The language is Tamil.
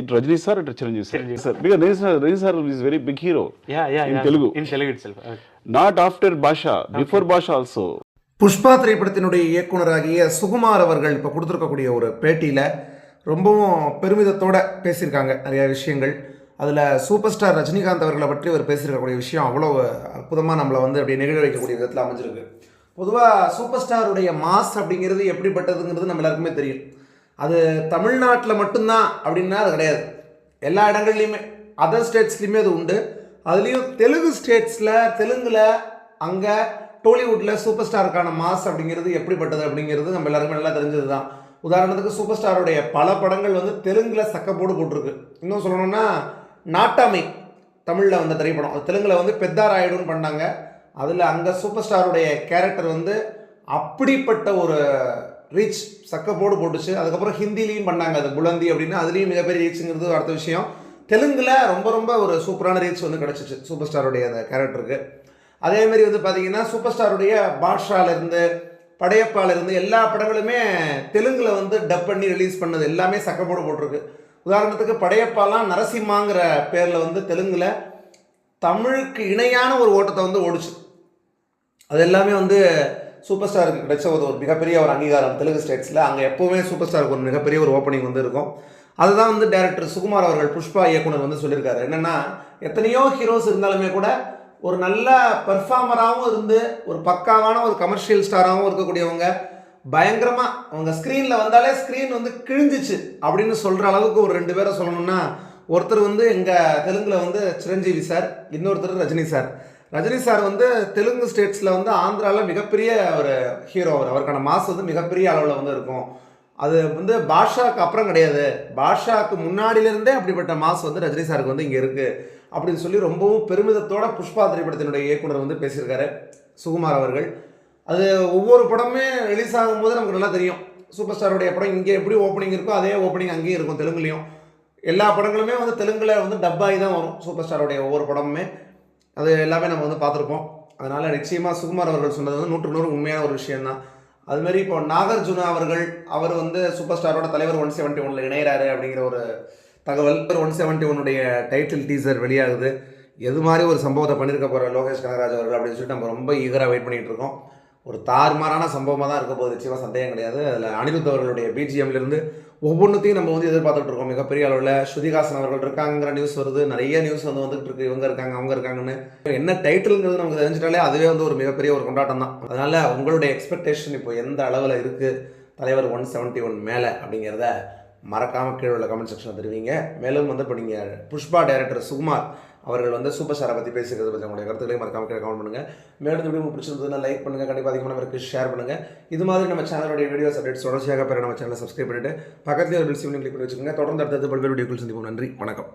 It Rajni sir or Chiranjeevi sir? sir. Because Rajni sir, Rajni sir is very big hero. Yeah, yeah, In yeah. Telugu. In Telugu itself. Okay. Not after Basha, before Basha also. Pushpa திரைப்படத்தினுடைய இயக்குனராகிய சுகுமார் அவர்கள் இப்போ கொடுத்துருக்கக்கூடிய ஒரு பேட்டியில் ரொம்பவும் பெருமிதத்தோட பேசியிருக்காங்க நிறைய விஷயங்கள் அதில் சூப்பர் ஸ்டார் ரஜினிகாந்த் அவர்களை பற்றி அவர் பேசியிருக்கக்கூடிய விஷயம் அவ்வளோ அற்புதமாக நம்மளை வந்து அப்படியே நிகழ வைக்கக்கூடிய விதத்தில் அமைஞ்சிருக்கு பொதுவாக சூப்பர் ஸ்டாருடைய மாஸ் அப்படிங்கிறது எப்படிப்பட்டதுங்கிறது நம்ம எல்லாருக்குமே தெரியும் அது தமிழ்நாட்டில் மட்டும்தான் அப்படின்னா அது கிடையாது. எல்லா இடங்கள்லையுமே அதர் ஸ்டேட்ஸ்லையுமே அது உண்டு. அதுலேயும் தெலுங்கு ஸ்டேட்ஸில் தெலுங்கில் அங்கே டோலிவுட்டில் சூப்பர் ஸ்டாருக்கான மாஸ் அப்படிங்கிறது எப்படிப்பட்டது அப்படிங்கிறது நம்ம எல்லாருக்குமே நல்லா தெரிஞ்சது தான் உதாரணத்துக்கு சூப்பர் ஸ்டாருடைய பல படங்கள் வந்து தெலுங்கில் சக்கப்போடு போட்டிருக்கு. இன்னும் சொல்லணும்னா நாட்டாமை தமிழில் வந்த திரைப்படம். அது தெலுங்கில் வந்து பெத்தாராயுடுன்னு பண்ணாங்க. அதில் அங்கே சூப்பர் ஸ்டாருடைய கேரக்டர் வந்து அப்படிப்பட்ட ஒரு ரீச் சக்கப்போடு போட்டுச்சு. அதுக்கப்புறம் ஹிந்திலையும் பண்ணாங்க. அது புலந்தி அப்படின்னு அதுலேயும் மிகப்பெரிய ரீச்சுங்கிறது அடுத்த விஷயம். தெலுங்கில் ரொம்ப ரொம்ப ஒரு சூப்பரான ரீச் வந்து கிடச்சிச்சு. சூப்பர் ஸ்டாருடைய அந்த கேரக்டருக்கு அதேமாரி வந்து பார்த்தீங்கன்னா சூப்பர் ஸ்டாருடைய பாட்ஷாலேருந்து படையப்பாலேருந்து எல்லா படங்களுமே தெலுங்கில் வந்து டப் பண்ணி ரிலீஸ் பண்ணது எல்லாமே சக்கப்போடு போட்டிருக்கு. உதாரணத்துக்கு படையப்பாலாம் நரசிம்மாங்கிற பேரில் வந்து தெலுங்கில் தமிழுக்கு இணையான ஒரு ஓட்டத்தை வந்து ஓடிச்சு. அது எல்லாமே வந்து சூப்பர் ஸ்டாருக்கு கிடைச்ச ஒரு ஒரு மிகப்பெரிய ஒரு அங்கீகாரம் தெலுங்கு ஸ்டேட்ஸில். அங்கே எப்போவுமே சூப்பர் ஸ்டாருக்கு ஒரு மிகப்பெரிய ஒரு ஓப்பனிங் வந்து இருக்கும் அதுதான் வந்து டேரக்டர் சுகுமார் அவர்கள் புஷ்பா இயக்குனர் வந்து சொல்லியிருக்காரு. என்னென்னா எத்தனையோ ஹீரோஸ் இருந்தாலுமே கூட ஒரு நல்ல பெர்ஃபார்மராகவும் இருந்து ஒரு பக்காவான ஒரு கமர்ஷியல் ஸ்டாராகவும் இருக்கக்கூடியவங்க பயங்கரமாக அவங்க ஸ்க்ரீனில் வந்தாலே ஸ்க்ரீன் வந்து கிழிஞ்சிச்சு அப்படின்னு சொல்கிற அளவுக்கு ஒரு ரெண்டு பேரை சொல்லணும்னா ஒருத்தர் வந்து எங்கள் தெலுங்கில் வந்து சிரஞ்சீவி சார் இன்னொருத்தர் ரஜினி சார். ரஜினி சார் வந்து தெலுங்கு ஸ்டேட்ஸில் வந்து ஆந்திராவில் மிகப்பெரிய ஒரு ஹீரோ அவர். அவருக்கான மாஸ் வந்து மிகப்பெரிய அளவில் வந்து இருக்கும். அது வந்து பாஷாக்கு அப்புறம் கிடையாது. பாஷாக்கு முன்னாடியிலேருந்தே அப்படிப்பட்ட மாஸ் வந்து ரஜினி சாருக்கு வந்து இங்கே இருக்குது அப்படின்னு சொல்லி ரொம்பவும் பெருமிதத்தோட புஷ்பா திரைப்படத்தினுடைய இயக்குனர் வந்து பேசியிருக்காரு. சுகுமார் அவர்கள். அது ஒவ்வொரு படமே ரிலீஸ் ஆகும்போது நமக்கு நல்லா தெரியும். சூப்பர் ஸ்டாருடைய படம் இங்கே எப்படி ஓப்பனிங் இருக்கோ அதே ஓப்பனிங் அங்கேயும் இருக்கும் தெலுங்குலேயும். எல்லா படங்களுமே வந்து தெலுங்கில் வந்து டப்பாகி தான் வரும். சூப்பர் ஸ்டாருடைய ஒவ்வொரு படமுமே. அது எல்லாமே நம்ம வந்து பார்த்துருப்போம். அதனால் நிச்சயமாக சுகுமார் அவர்கள் சொன்னது வந்து நூற்று நூறு உண்மையான ஒரு விஷயம்தான். அதுமாரி இப்போ நாகார்ஜுனா அவர்கள் அவர் வந்து சூப்பர் ஸ்டாரோட தலைவர் ஒன் செவன்ட்டி ஒனில் இணையிறாரு அப்படிங்கிற ஒரு தகவல். ஒன் செவன்ட்டி ஒன்னுடைய டைட்டில் டீசர் வெளியாகுது. எது மாதிரி ஒரு சம்பவத்தை பண்ணியிருக்க போகிற லோகேஷ் கனகராஜ் அவர்கள் அப்படின்னு சொல்லிட்டு நம்ம ரொம்ப ஈகராக வெயிட் பண்ணிகிட்டு இருக்கோம். ஒரு தாறுமாறான சம்பவமாக தான் இருக்க போகுது. நிச்சயமாக சந்தேகம் கிடையாது. அதில் அனிருத் அவர்களுடைய பிஜிஎம்லேருந்து ஒவ்வொன்றுத்தையும் நம்ம வந்து எதிர்பார்த்துட்டு இருக்கோம். மிகப்பெரிய அளவில் ஸ்ருதிகாசன் அவர்கள் இருக்காங்கிற நியூஸ் வருது. நிறைய நியூஸ் வந்து வந்துட்டு இருக்கு. இவங்க இருக்காங்க அவங்க இருக்காங்கன்னு. என்ன டைட்டில்ங்கிறது நமக்கு தெரிஞ்சிட்டாலே அதுவே வந்து ஒரு மிகப்பெரிய ஒரு கொண்டாட்டம் தான். அதனால் உங்களுடைய எக்ஸ்பெக்டேஷன் இப்போ எந்த அளவில் இருக்குது தலைவர் ஒன் செவன்ட்டி ஒன் மேலே அப்படிங்கிறத மறக்காமல் கீழே உள்ள கமெண்ட் செக்ஷனில் தருவீங்க. மேலும் வந்து இப்போ நீங்கள் புஷ்பா டைரக்டர் சுகுமார் அவர்கள் வந்து சூப்பர் ஸ்டாரை பற்றி பேசுகிறது பற்றி உங்களுடைய கருத்துக்களையும் மறக்காம கீழே கமெண்ட் பண்ணுங்கள் மேலும் வீடியோ உங்களுக்கு பிடிச்சிருந்ததுன்னா லைக் பண்ணுங்கள் கண்டிப்பாக அதிகமான பேருக்கு ஷேர் பண்ணுங்கள் இது மாதிரி நம்ம சேனலுடைய வீடியோஸ் அப்டேட்ஸ் தொடர்ச்சியாக பெற நம்ம சேனலை சப்ஸ்கிரைப் பண்ணிட்டு பக்கத்தில் ஒரு பில் சிவனையும் கிளிக் பண்ணி வச்சுக்கோங்க. தொடர்ந்து அடுத்தது பல்வேறு வீடியோக்கள் சந்திப்போம். நன்றி. வணக்கம்.